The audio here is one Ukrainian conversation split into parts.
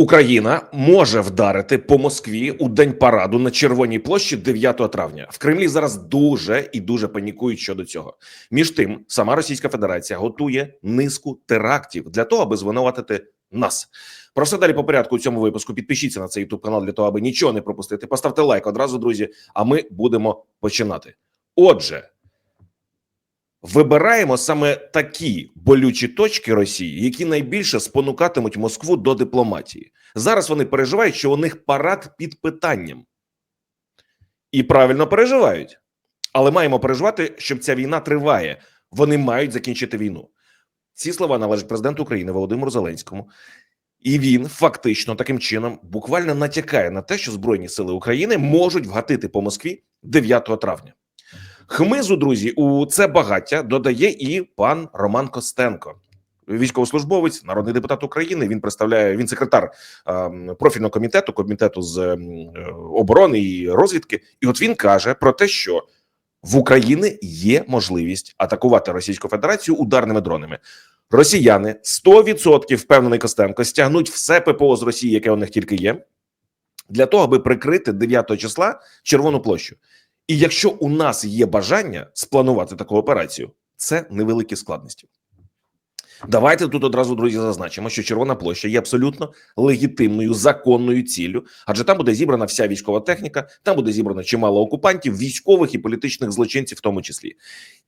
Україна може вдарити по Москві у день параду на Червоній площі 9 травня. В Кремлі зараз дуже і дуже панікують щодо цього. Між тим, сама Російська Федерація готує низку терактів для того, аби звинуватити нас. Про все далі по порядку у цьому випуску. Підпишіться на цей youtube канал для того, аби нічого не пропустити. Поставте лайк одразу, друзі. А ми будемо починати. Отже. Вибираємо саме такі болючі точки Росії, які найбільше спонукатимуть Москву до дипломатії. Зараз вони переживають, що у них парад під питанням, і правильно переживають. Але маємо переживати, щоб ця війна триває. Вони мають закінчити війну. Ці слова належать президенту України Володимиру Зеленському, і він фактично таким чином буквально натякає на те, що Збройні сили України можуть вгатити по Москві 9 травня. Хмизу, друзі, у це багаття додає і пан Роман Костенко, військовослужбовець, народний депутат України. Він представляє він секретар е, профільного комітету, комітету з е, оборони і розвідки. І от він каже про те, що в Україні є можливість атакувати Російську Федерацію ударними дронами. Росіяни 100% впевнений Костенко стягнуть все ППО з Росії, яке у них тільки є, для того, аби прикрити 9 числа Червону площу. І якщо у нас є бажання спланувати таку операцію, це невеликі складності. Давайте тут одразу друзі зазначимо, що Червона площа є абсолютно легітимною законною ціллю, адже там буде зібрана вся військова техніка, там буде зібрано чимало окупантів, військових і політичних злочинців, в тому числі.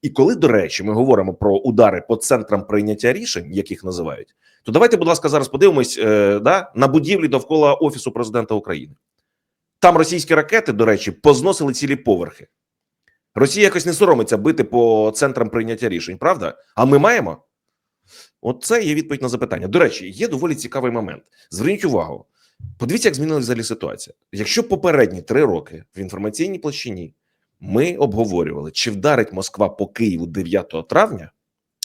І коли, до речі, ми говоримо про удари по центрам прийняття рішень, яких називають, то давайте, будь ласка, зараз подивимось е, да, на будівлі довкола офісу президента України. Там російські ракети, до речі, позносили цілі поверхи. Росія якось не соромиться бити по центрам прийняття рішень, правда? А ми маємо? От це є відповідь на запитання. До речі, є доволі цікавий момент. Зверніть увагу, подивіться, як змінилася взагалі ситуація. Якщо попередні три роки в інформаційній площині ми обговорювали, чи вдарить Москва по Києву 9 травня,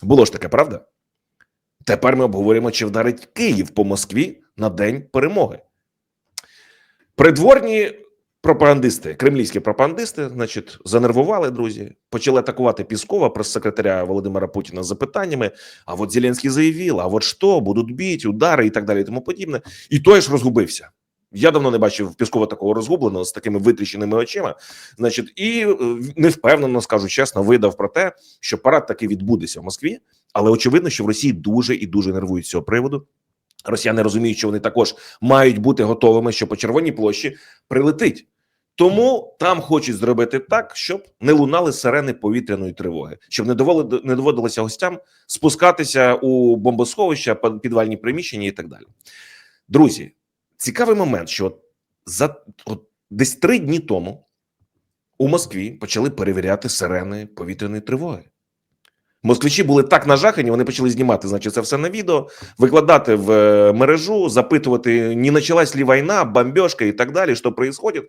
було ж таке, правда? Тепер ми обговорюємо, чи вдарить Київ по Москві на день перемоги. Придворні пропагандисти, кремлівські пропагандисти, значить, занервували друзі, почали атакувати Піскова, прес-секретаря Володимира Путіна з запитаннями. А от Зеленський заявив, а от що, будуть бити, удари і так далі, і тому подібне. І той ж розгубився. Я давно не бачив Піскова такого розгубленого з такими витріщеними очима. Значить, і невпевнено, скажу чесно, видав про те, що парад таки відбудеться в Москві, але очевидно, що в Росії дуже і дуже нервують з цього приводу. Росіяни розуміють, що вони також мають бути готовими, що по червоній площі прилетить. Тому там хочуть зробити так, щоб не лунали сирени повітряної тривоги, щоб не довели не доводилося гостям спускатися у бомбосховища, підвальні приміщення і так далі. Друзі, цікавий момент, що за от, десь три дні тому у Москві почали перевіряти сирени повітряної тривоги. Москвичі були так нажахані, вони почали знімати, значить, це все на відео, викладати в мережу, запитувати, не почалась ли війна, бомбежка і так далі, що відбувається.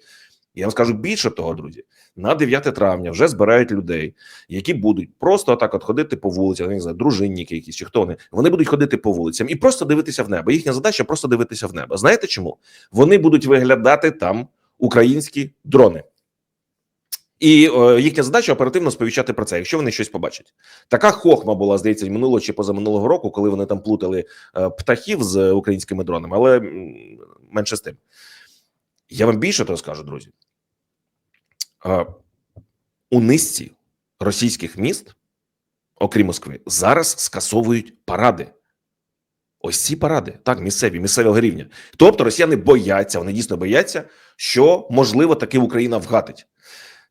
Я вам скажу більше того, друзі, на 9 травня вже збирають людей, які будуть просто так от ходити по вулицям, не знаю, дружинники якісь чи хто вони. Вони будуть ходити по вулицям і просто дивитися в небо. Їхня задача просто дивитися в небо. Знаєте чому? Вони будуть виглядати там українські дрони. І е, їхня задача оперативно сповіщати про це, якщо вони щось побачать. Така хохма була, здається, минулого чи позаминулого року, коли вони там плутали е, птахів з українськими дронами, але менше з тим. Я вам більше того скажу, друзі. Е, у низці російських міст, окрім Москви, зараз скасовують паради. Ось ці паради, так, місцеві, місцевого рівня. Тобто росіяни бояться, вони дійсно бояться, що можливо таки Україна вгатить.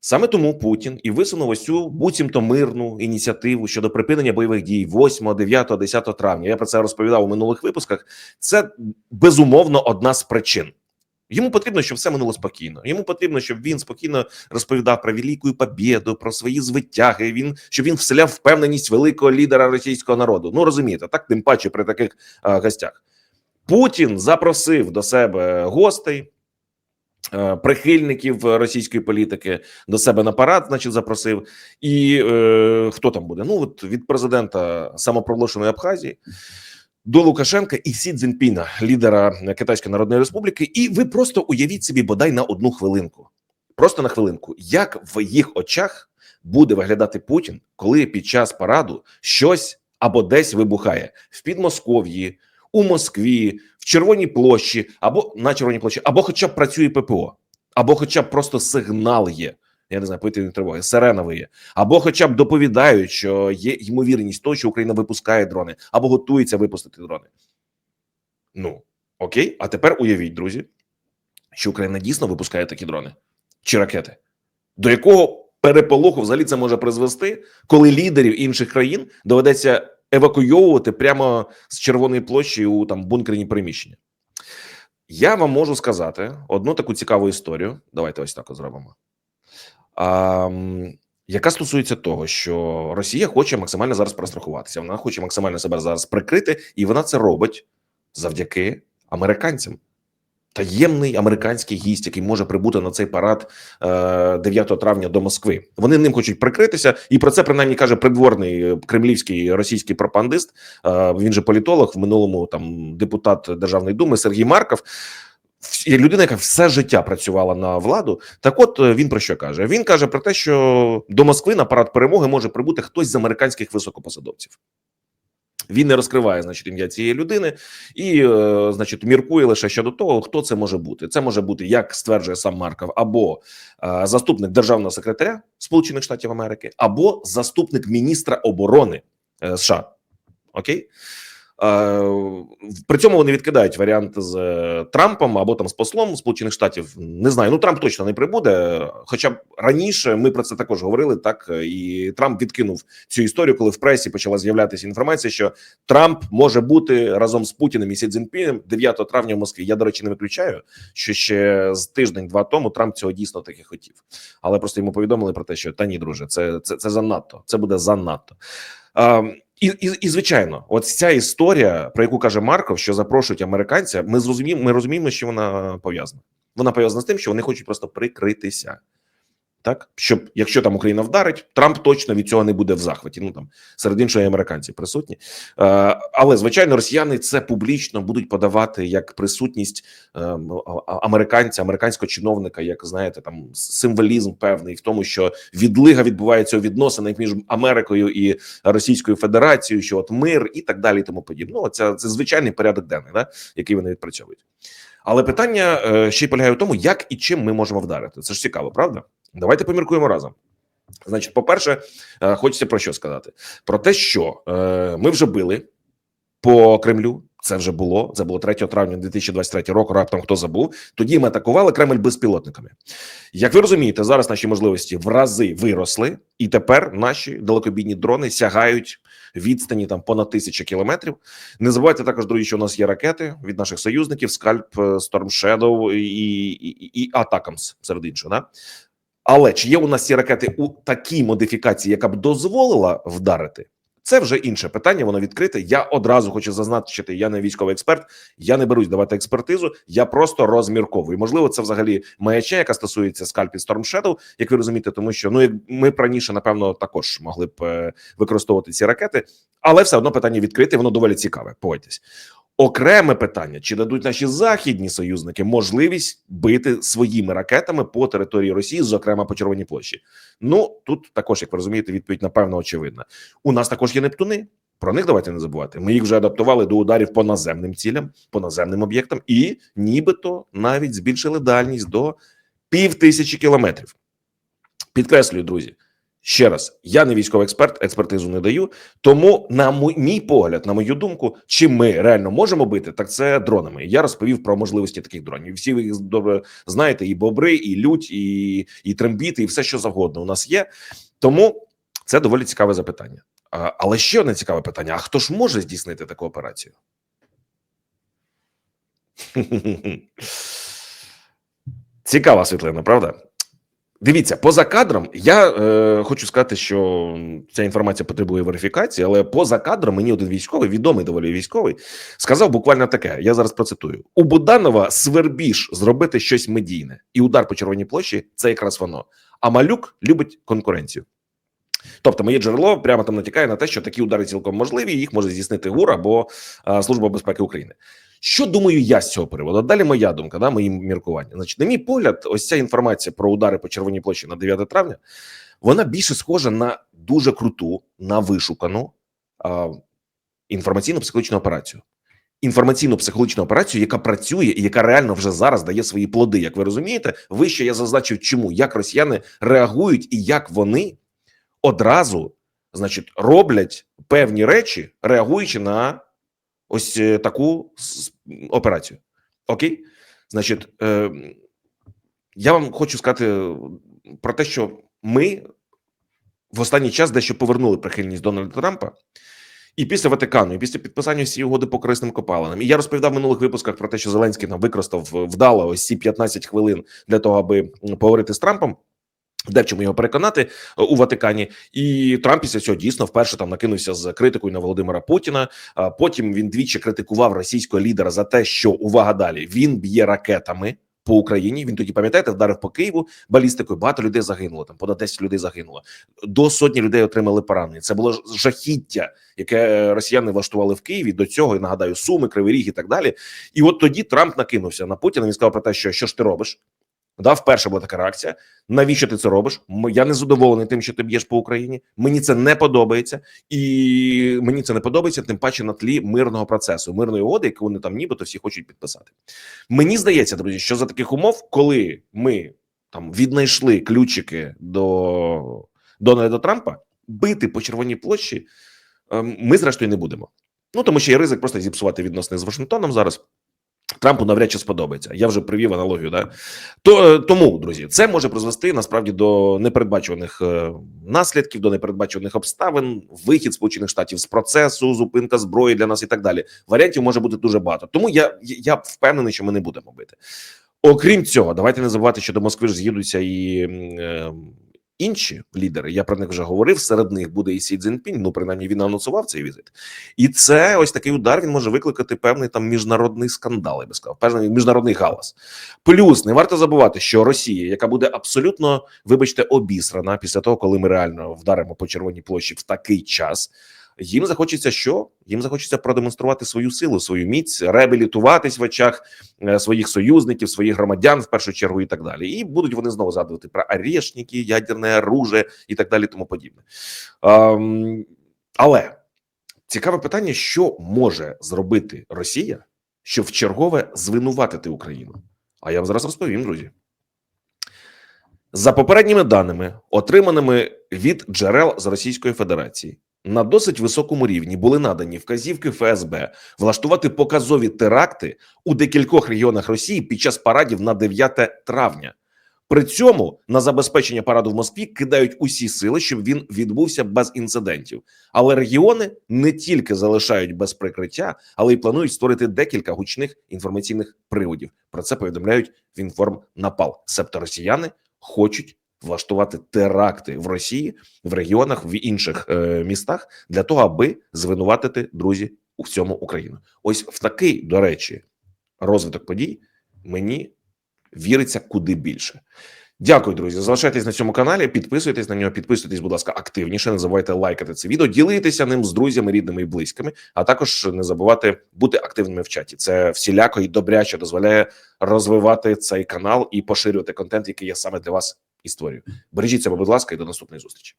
Саме тому Путін і висунув ось цю буцімто мирну ініціативу щодо припинення бойових дій 8, 9, 10 травня. Я про це розповідав у минулих випусках. Це безумовно одна з причин. Йому потрібно, щоб все минуло спокійно. Йому потрібно, щоб він спокійно розповідав про велику побєду, про свої звитяги. Він щоб він вселяв впевненість великого лідера російського народу. Ну розумієте, так тим паче при таких а, гостях. Путін запросив до себе гостей. Прихильників російської політики до себе на парад, значить, запросив. І е, хто там буде? Ну от від президента самопроголошеної Абхазії до Лукашенка і Сі Цзіньпіна, лідера Китайської Народної Республіки. І ви просто уявіть собі бодай на одну хвилинку, просто на хвилинку, як в їх очах буде виглядати Путін, коли під час параду щось або десь вибухає в Підмосков'ї, у Москві, в Червоній площі, або на Червоній площі, або хоча б працює ППО, або хоча б просто сигнал є. Я не знаю, повітряної тривоги, сирена виє, або хоча б доповідають, що є ймовірність того, що Україна випускає дрони, або готується випустити дрони. Ну окей, а тепер уявіть, друзі, що Україна дійсно випускає такі дрони чи ракети, до якого переполоху взагалі це може призвести, коли лідерів інших країн доведеться евакуйовувати прямо з червоної площі у там бункерні приміщення. Я вам можу сказати одну таку цікаву історію. Давайте ось так зробимо. А, яка стосується того, що Росія хоче максимально зараз прострахуватися, вона хоче максимально себе зараз прикрити, і вона це робить завдяки американцям. Таємний американський гість, який може прибути на цей парад е, 9 травня до Москви. Вони ним хочуть прикритися, і про це принаймні каже придворний е, кремлівський російський пропагандист. Е, він же політолог в минулому там депутат Державної думи Сергій Марков. Людина, яка все життя працювала на владу, так от е, він про що каже? Він каже про те, що до Москви на парад перемоги може прибути хтось з американських високопосадовців. Він не розкриває, значить, ім'я цієї людини і, е, значить, міркує лише щодо того, хто це може бути. Це може бути, як стверджує сам Марков, або е, заступник державного секретаря Сполучених Штатів Америки, або заступник міністра оборони е, США. Окей. При цьому вони відкидають варіант з Трампом або там з послом Сполучених Штатів. Не знаю. Ну Трамп точно не прибуде. Хоча б раніше ми про це також говорили. Так і Трамп відкинув цю історію, коли в пресі почала з'являтися інформація, що Трамп може бути разом з Путіним і Сі Цзіньпінем 9 травня в Москві. Я до речі не виключаю, що ще з тиждень-два тому Трамп цього дійсно таки хотів, але просто йому повідомили про те, що та ні, друже, це це, це занадто. Це буде занадто. І, і, і звичайно, от ця історія, про яку каже Марков, що запрошують американця, ми зрозуміємо, ми розуміємо, що вона пов'язана. Вона пов'язана з тим, що вони хочуть просто прикритися. Так, щоб якщо там Україна вдарить, Трамп точно від цього не буде в захваті. Ну там серед іншого і американці присутні. Е, але звичайно, росіяни це публічно будуть подавати як присутність е, американця, американського чиновника, як знаєте, там символізм певний в тому, що відлига відбувається у відносинах між Америкою і Російською Федерацією, що от мир і так далі, і тому подібне. Ну, це, це звичайний порядок денний, да, який вони відпрацьовують. Але питання е, ще й полягає в тому, як і чим ми можемо вдарити. Це ж цікаво, правда? Давайте поміркуємо разом. Значить, по-перше, е, хочеться про що сказати: про те, що е, ми вже били по Кремлю. Це вже було. Це було 3 травня 2023 року. Раптом хто забув. Тоді ми атакували Кремль безпілотниками. Як ви розумієте, зараз наші можливості в рази виросли, і тепер наші далекобійні дрони сягають відстані там понад тисячі кілометрів. Не забувайте також, друзі, що у нас є ракети від наших союзників: Скальп, Storm Shadow і, і, і, і Атакамс, серед іншого. Да? Але чи є у нас ці ракети у такій модифікації, яка б дозволила вдарити? Це вже інше питання. Воно відкрите. Я одразу хочу зазначити. Я не військовий експерт, я не берусь давати експертизу. Я просто розмірковую. Можливо, це взагалі маячня, яка стосується скальпі Storm Shadow, як ви розумієте, тому що ну як ми раніше, напевно, також могли б е, використовувати ці ракети, але все одно питання відкрите. Воно доволі цікаве. Погодьтесь. Окреме питання: чи дадуть наші західні союзники можливість бити своїми ракетами по території Росії, зокрема по Червоній площі? Ну тут також, як ви розумієте, відповідь напевно очевидна. У нас також є Нептуни. Про них давайте не забувати. Ми їх вже адаптували до ударів по наземним цілям, по наземним об'єктам, і нібито навіть збільшили дальність до пів тисячі кілометрів. Підкреслюю, друзі. Ще раз, я не військовий експерт, експертизу не даю. Тому, на мій, погляд, на мою думку, чим ми реально можемо бити, так це дронами. Я розповів про можливості таких дронів. Всі ви їх добре знаєте: і бобри, і лють, і, і трембіти, і все, що завгодно у нас є. Тому це доволі цікаве запитання. Але ще одне цікаве питання: а хто ж може здійснити таку операцію? Цікава світлина, правда? Дивіться, поза кадром я е, хочу сказати, що ця інформація потребує верифікації, але поза кадром мені один військовий, відомий доволі військовий, сказав буквально таке: я зараз процитую: у Буданова свербіж зробити щось медійне, і удар по червоній площі це якраз воно. А малюк любить конкуренцію. Тобто, моє джерело прямо там натякає на те, що такі удари цілком можливі, їх може здійснити ГУР або а, Служба безпеки України. Що думаю я з цього приводу? Далі моя думка, да, мої міркування. Значить, на мій погляд, ось ця інформація про удари по червоній площі на 9 травня, вона більше схожа на дуже круту, на вишукану а, інформаційно-психологічну операцію. інформаційно-психологічну операцію, яка працює і яка реально вже зараз дає свої плоди. Як ви розумієте, вище я зазначив, чому як росіяни реагують і як вони одразу, значить, роблять певні речі, реагуючи на ось е, таку операцію. Окей, значить, е, я вам хочу сказати про те, що ми в останній час дещо повернули прихильність Дональда Трампа. І після Ватикану, і після підписання всієї угоди по корисним копалинам. І я розповідав в минулих випусках про те, що Зеленський нам використав е, вдало ось ці 15 хвилин для того, аби поговорити з Трампом. Де в чому його переконати е, у Ватикані, і Трамп після цього дійсно вперше там накинувся з критикою на Володимира Путіна. Потім він двічі критикував російського лідера за те, що увага далі він б'є ракетами по Україні. Він тоді пам'ятаєте, вдарив по Києву балістикою. Багато людей загинуло. Там понад 10 людей загинуло. До сотні людей отримали поранення. Це було жахіття, яке росіяни влаштували в Києві. До цього я нагадаю Суми, Кривий Ріг і так далі. І от тоді Трамп накинувся на Путіна. Він сказав про те, що що ж ти робиш. Да, вперше була така реакція. Навіщо ти це робиш? Я не задоволений тим, що ти б'єш по Україні. Мені це не подобається, і мені це не подобається, тим паче на тлі мирного процесу, мирної угоди, яку вони там нібито всі хочуть підписати. Мені здається, друзі, що за таких умов, коли ми там віднайшли ключики до Дональда Трампа, бити по червоній площі, ем, ми зрештою не будемо. Ну тому що є ризик просто зіпсувати відносини з Вашингтоном зараз. Трампу навряд чи сподобається. Я вже привів аналогію. Да? То е, тому, друзі, це може призвести насправді до непередбачуваних е, наслідків, до непередбачуваних обставин, вихід Сполучених Штатів з процесу, зупинка зброї для нас і так далі. Варіантів може бути дуже багато. Тому я, я впевнений, що ми не будемо бити. Окрім цього, давайте не забувати, що до Москви ж з'їдуться і е, інші лідери. Я про них вже говорив. Серед них буде і Сі Цзіньпінь, Ну, принаймні, він анонсував цей візит. І це ось такий удар. Він може викликати певний там міжнародний скандал. Я би сказав, певний міжнародний галас. Плюс не варто забувати, що Росія, яка буде абсолютно, вибачте, обісрана після того, коли ми реально вдаримо по червоній площі в такий час. Їм захочеться що? Їм захочеться продемонструвати свою силу, свою міць, реабілітуватись в очах е, своїх союзників, своїх громадян в першу чергу, і так далі. І будуть вони знову згадувати про орешники, ядерне оружие і так далі, тому подібне. Ем, але цікаве питання: що може зробити Росія, щоб в чергове звинуватити Україну? А я вам зараз розповім, друзі. За попередніми даними, отриманими від джерел з Російської Федерації, на досить високому рівні були надані вказівки ФСБ влаштувати показові теракти у декількох регіонах Росії під час парадів на 9 травня. При цьому на забезпечення параду в Москві кидають усі сили, щоб він відбувся без інцидентів. Але регіони не тільки залишають без прикриття, але й планують створити декілька гучних інформаційних приводів. Про це повідомляють в інформнапал. Себто росіяни хочуть влаштувати теракти в Росії в регіонах в інших е, містах для того, аби звинуватити друзі у всьому Україну. Ось в такий, до речі, розвиток подій мені віриться куди більше. Дякую, друзі. Залишайтесь на цьому каналі, підписуйтесь на нього, підписуйтесь, будь ласка, активніше. Не забувайте лайкати це відео, ділитися ним з друзями, рідними і близькими. А також не забувати бути активними в чаті. Це всіляко і добряче дозволяє розвивати цей канал і поширювати контент, який я саме для вас і створюю. Бережіть себе, будь ласка, і до наступної зустрічі.